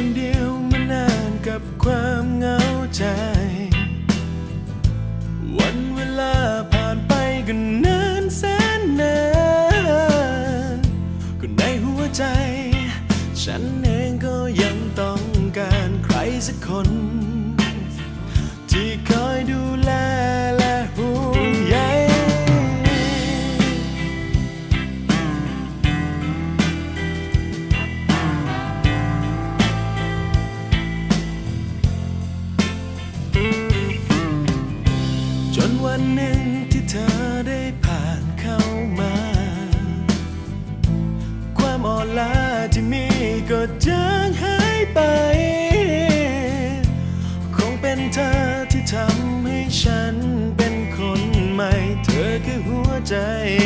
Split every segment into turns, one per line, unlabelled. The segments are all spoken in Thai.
คนเดียวมานานกับความเหงาใจ วันเวลาผ่านไปกันนานแสนนานก็ในหัวใจ ฉันเองก็ยังต้องการใครสักคน ใจ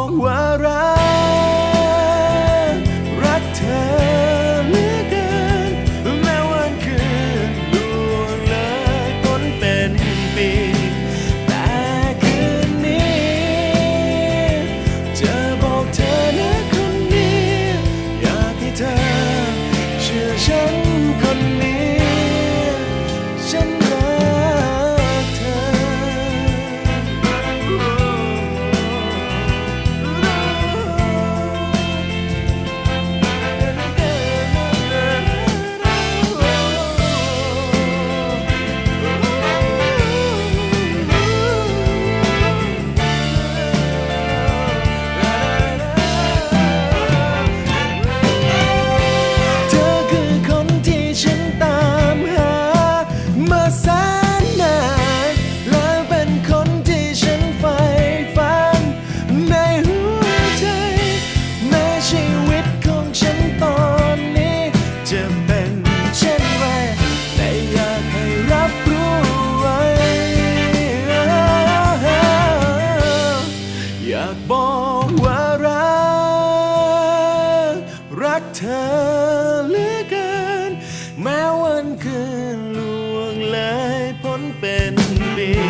องว่ารักากบอกว่ารัก รักเธอเหลือเกิน แม้วันคืนล่วงเลยพ้นเป็นปี